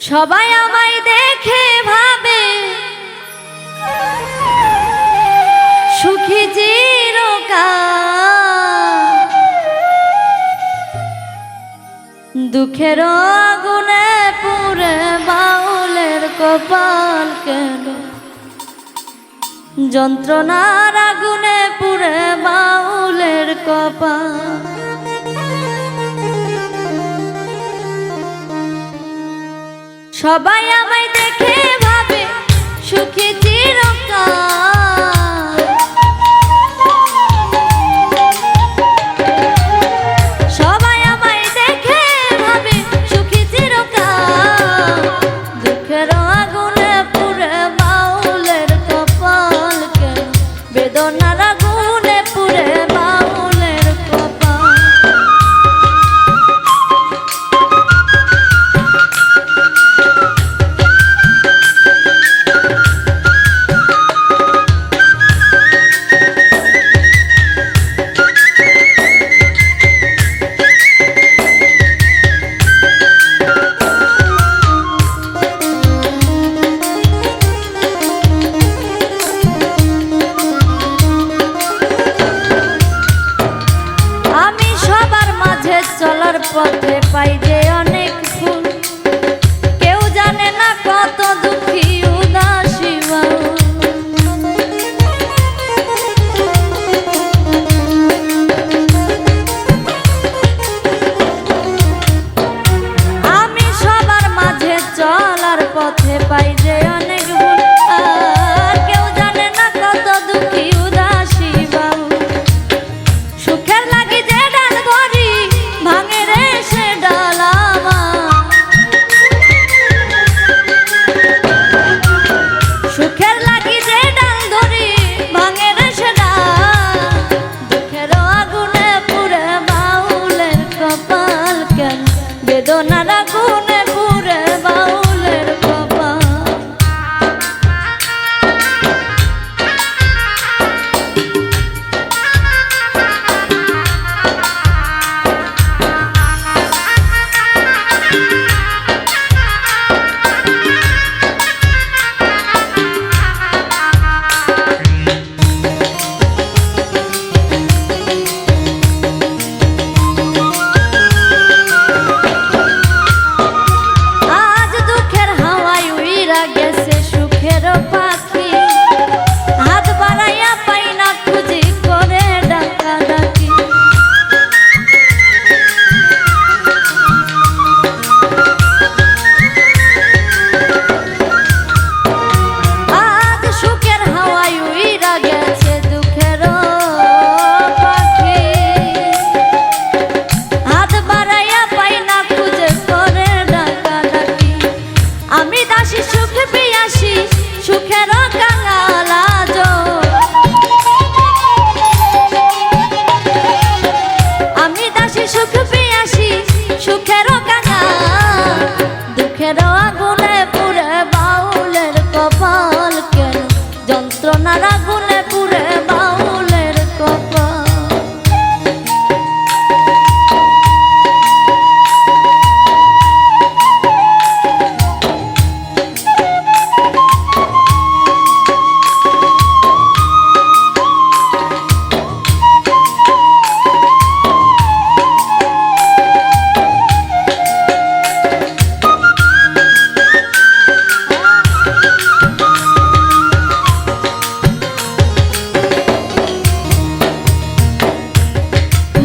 সবাই আমায় দেখে ভাবে। সুখী চিরকাল। দুঃখের আগুনে পুরে বাউলের কপাল কেন? যন্ত্রণার আগুনে পুরে বাউলের কপাল। সবাই আমায় দেখে ভাবে সুখে চিরকাল। পথে পাই অন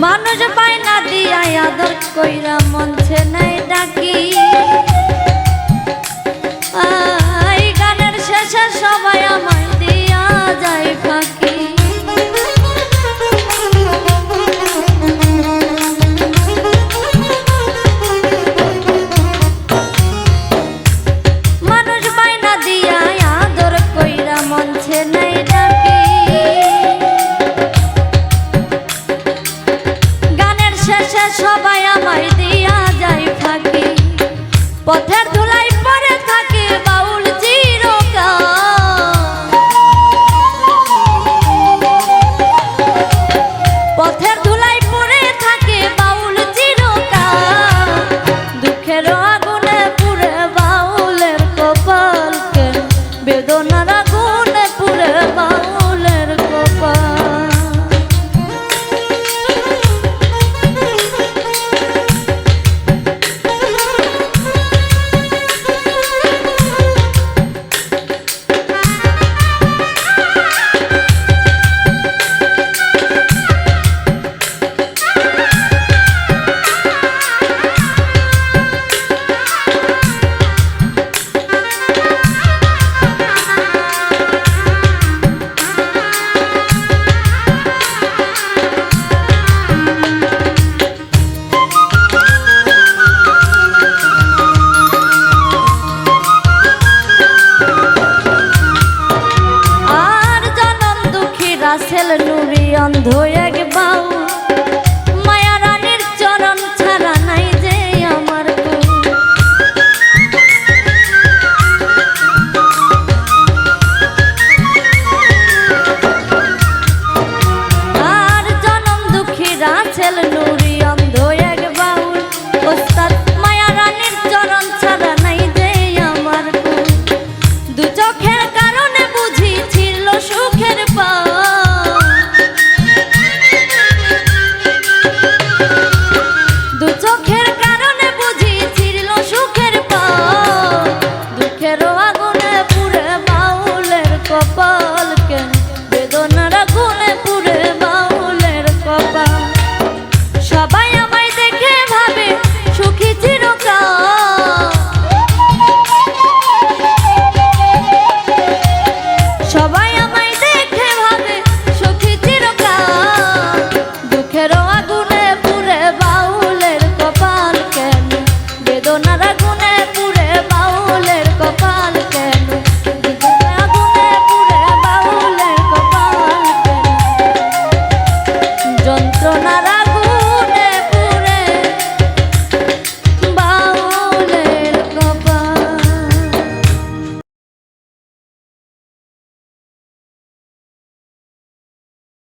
মানুষ পায় না দিয়া আদর কইরা মনছে নাই ডাকি। আ গুণে পুরে মা